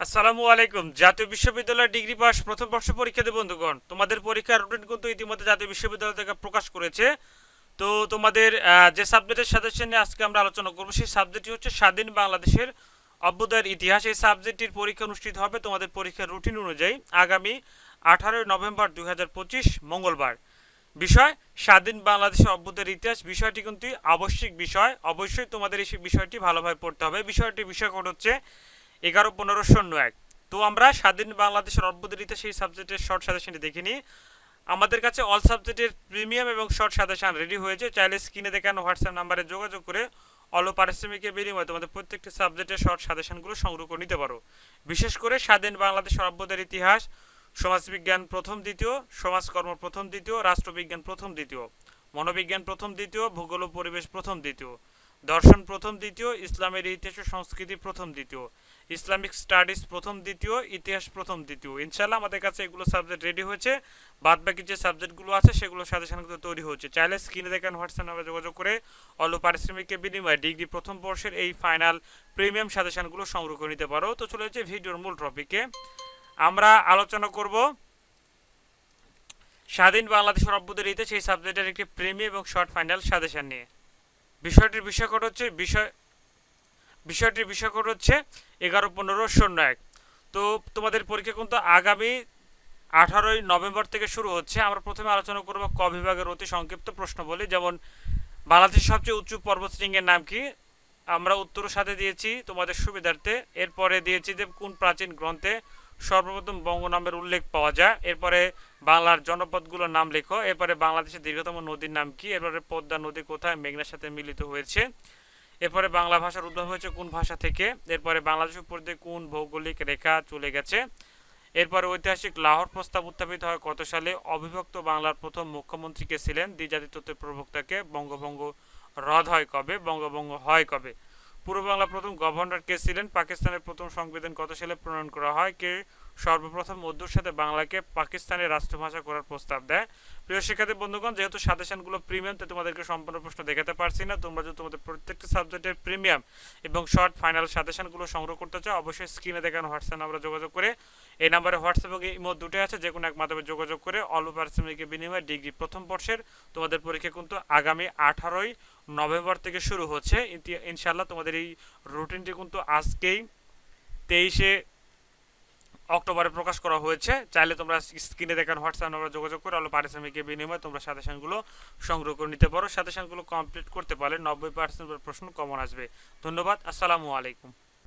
আসসালামু আলাইকুম। জাতীয় বিশ্ববিদ্যালয় ডিগ্রি পাস প্রথম বর্ষ পরীক্ষার্থী বন্ধুগণ, তোমাদের পরীক্ষার রুটিন কিন্তু ইতিমধ্যে জাতীয় বিশ্ববিদ্যালয় থেকে প্রকাশ করেছে। তো তোমাদের যে সাবজেক্টের সাজেশন নিয়ে আজকে আমরা আলোচনা করব, সেই সাবজেক্টটি হচ্ছে স্বাধীন বাংলাদেশের অভ্যুদয়ের ইতিহাস। এই সাবজেক্টটির পরীক্ষা অনুষ্ঠিত হবে তোমাদের পরীক্ষার রুটিন অনুযায়ী আগামী আঠারোই নভেম্বর দুই হাজার পঁচিশ মঙ্গলবার। বিষয়, স্বাধীন বাংলাদেশের অভ্যুদয়ের ইতিহাস। বিষয়টি কিন্তু আবশ্যিক বিষয়। অবশ্যই তোমাদের এই বিষয়টি ভালোভাবে পড়তে হবে। বিষয়টি বিষয় হচ্ছে এগারো, পনেরো, শূন্য, এক। তো আমরা স্বাধীন বাংলাদেশের অদ্ভুত রীতি সেই সাবজেক্টের শর্ট সাজেশনটি দেখিনি। আমাদের কাছে অল সাবজেক্টের প্রিমিয়াম এবং শর্ট সাজেশন রেডি হয়েছে। চাইলে স্ক্রিনে দেখানো হোয়াটসঅ্যাপ নাম্বারে যোগাযোগ করে অল্প পারিশ্রমিকের বিনিময়ে তোমাদের প্রত্যেকটি সাবজেক্টের শর্ট সাজেশনগুলো সংগ্রহ করে নিতে পারো। বিশেষ করে স্বাধীন বাংলাদেশের অভ্যুদের ইতিহাস, সমাজবিজ্ঞান প্রথম, দ্বিতীয়, সমাজকর্ম প্রথম, দ্বিতীয়, রাষ্ট্রবিজ্ঞান প্রথম, দ্বিতীয়, মনোবিজ্ঞান প্রথম, দ্বিতীয়, ভূগোল পরিবেশ প্রথম, দ্বিতীয়। দর্শন প্রথম দ্বিতীয়, ইসলামের ইতিহাস ও সংস্কৃতি প্রথম দ্বিতীয়, ইসলামিক স্টাডিজ প্রথম দ্বিতীয়, ইতিহাস প্রথম দ্বিতীয়। ইনশাল্লাহ আমাদের কাছে এগুলো সাবজেক্ট রেডি হয়েছে। বাদ বাকি যে সাবজেক্টগুলো আছে সেগুলো সাজেশন কিন্তু তৈরি হচ্ছে চাইলে স্ক্রিনে দেখেন হোয়াটসঅ্যাপ নাম্বারে যোগাযোগ করে অল্প পারিশ্রমিকের বিনিময়ে ডিগ্রি প্রথম বর্ষের এই ফাইনাল প্রিমিয়াম সাজেশনগুলো সংগ্রহ করে নিতে পারো। তো চলে যাচ্ছে ভিডিওর মূল টপিকে আমরা আলোচনা করব স্বাধীন বাংলাদেশের অভ্যুদয়ের ইতিহাস সেই সাবজেক্টের একটি প্রিমিয়াম এবং শর্ট ফাইনাল সাজেশন নিয়ে। বিষয়টির বিষয় কোড হচ্ছে বিষয় বিষয়টির বিষয় কোড হচ্ছে এগারো পনেরো শূন্য এক। তো তোমাদের পরীক্ষা কিন্তু আগামী আঠারোই নভেম্বর থেকে শুরু হচ্ছে। আমরা প্রথমে আলোচনা করব ক বিভাগের অতি সংক্ষিপ্ত প্রশ্ন বলি যেমন বাংলাদেশের সবচেয়ে উঁচু পর্বতশৃঙ্গের নাম কি? আমরা উত্তর সাথে দিয়েছি তোমাদের সুবিধার্থে। এরপরে দিয়েছি যে কোন প্রাচীন গ্রন্থে সর্বপ্রথম বঙ্গ নামের উল্লেখ পাওয়া যায়। এরপরে বাংলার জনপদগুলোর নাম লেখো। এরপরে বাংলাদেশের দীর্ঘতম নদীর নাম কি? এরপরে পদ্মা নদী কোথায়? মেঘনার সাথে মিলিত হয়েছে। এরপরে বাংলা ভাষার উদ্ভব হয়েছে কোন ভাষা থেকে? এরপরে বাংলাদেশ উপর দিয়ে কোন ভৌগোলিক রেখা চলে গেছে? এরপরে ঐতিহাসিক লাহোর প্রস্তাব উত্থাপিত হয় কত সালে? অবিভক্ত বাংলার প্রথম মুখ্যমন্ত্রীকে ছিলেন? দ্বিজাতি তত্ত্বের প্রবক্তাকে বঙ্গভঙ্গ রদ হয় কবে? বঙ্গভঙ্গ হয় কবে? পূর্ব বাংলা প্রথম গভর্নর কে ছিলেন? পাকিস্তানের প্রথম সংবিধান কত সালে প্রণয়ন করা হয়? কে সর্বপ্রথম উর্দুর সাথে বাংলাকে পাকিস্তানের রাষ্ট্রভাষা করার প্রস্তাব দেয়। প্রিয় শিক্ষার্থী, বন্ধুগণ, যেহেতু সাজেশনগুলো প্রিমিয়াম, তো তোমাদেরকে সম্পূর্ণ প্রশ্ন দেখাতে পারছি না। তোমরা যদি তোমাদের প্রত্যেকটি সাবজেক্টের প্রিমিয়াম এবং শর্ট ফাইনাল সাজেশনগুলো সংগ্রহ করতে চাও, অবশ্যই স্ক্রিনে দেখানো হোয়াটসঅ্যাপ নাম্বারে যোগাযোগ করে, এই নাম্বারে হোয়াটসঅ্যাপ এবং ইমো দুটোই আছে, যে কোনো এক মাধ্যমে যোগাযোগ করে অল্প পারিশ্রমিকের বিনিময়ে ডিগ্রি প্রথম বর্ষের তোমাদের পরীক্ষা কিন্তু আগামী আঠারোই নভেম্বর থেকে শুরু হচ্ছে। ইনশাল্লাহ তোমাদের এই রুটিনটি কিন্তু আজকেই তেইশে অক্টোবরে প্রকাশ করা হয়েছে। চাইলে তোমরা স্ক্রিনে দেখেন হোয়াটসঅ্যাপ নাম্বার যোগাযোগ করে আলো পারিশ্রমিকের বিনিময়ে তোমরা সাজেশনগুলো সংগ্রহ করে নিতে পারো। সাজেশনগুলো কমপ্লিট করতে পারলে নব্বই পার্সেন্ট প্রশ্ন কমন আসবে। ধন্যবাদ। আসসালামু আলাইকুম।